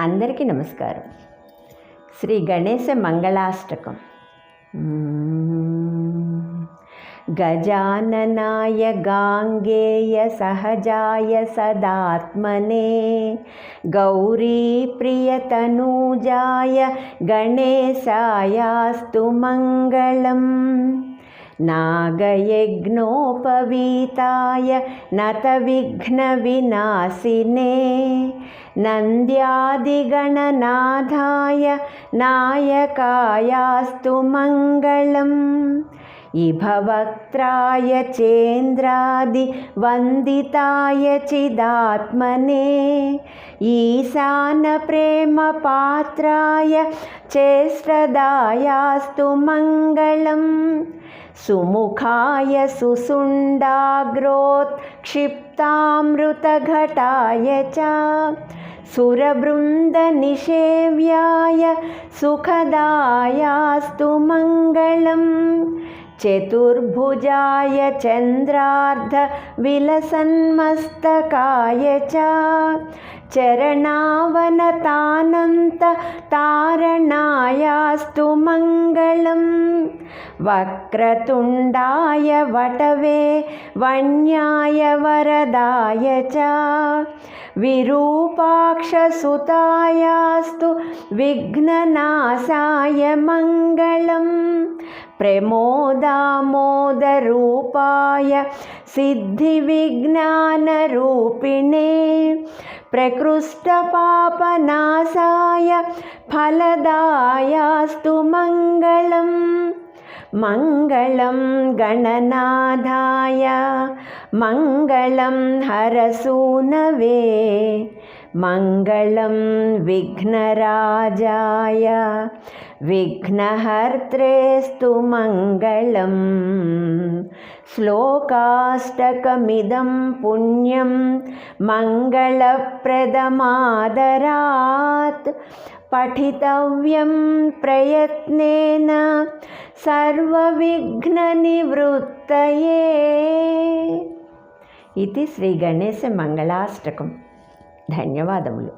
అందరికీ నమస్కారం. శ్రీ గణేశ మంగళాష్టకం. గజాననాయ గాంగేయ సహజాయ సదాత్మనే. గౌరీప్రియతనూజాయ గణేశాయాస్తు మంగళం. नागयज्ञोपवीताय नतविघ्नविनाशिने नन्द्यादिगणनाथाय नायकायास्तु मङ्गलम् इभवक्त्राय चेन्द्रादिवन्दिताय चिदात्मने ईशानप्रेमपात्राय चेष्टदायास्तु मङ्गलम् सुमुखाय सुसुण्डाग्रोत्क्षिप्तामृतघटाय च सुरवृन्दनिषेव्याय सुखदायास्तु मङ्गलम् चतुर्भुजाय चन्द्रार्धविलसन्मस्तकाय च चरणावनतानन्ततारणायास्तु मङ्गलम् वक्रतुण्डाय वटवे वन्याय वरदाय च विरूपाक्षसुतायास्तु विघ्ननाशाय मङ्गलम् प्रमोदामोदरूपाय सिद्धिविज्ञानरूपिणे प्रकृष्टपापनाशाय फलदायास्तु मङ्गलम् मङ्गलं गणनाथाय मङ्गलं हरसूनवे मङ्गलं विघ्नराजाय विघ्नहर्त्रेस्तु मङ्गलं श्लोकाष्टकमिदं पुण्यं मङ्गलप्रदमादरात् पठितव्यं प्रयत्नेन सर्वविघ्ननिवृत्तये इति श्रीगणेशमङ्गलाष्टकम् ధన్యవాదములు.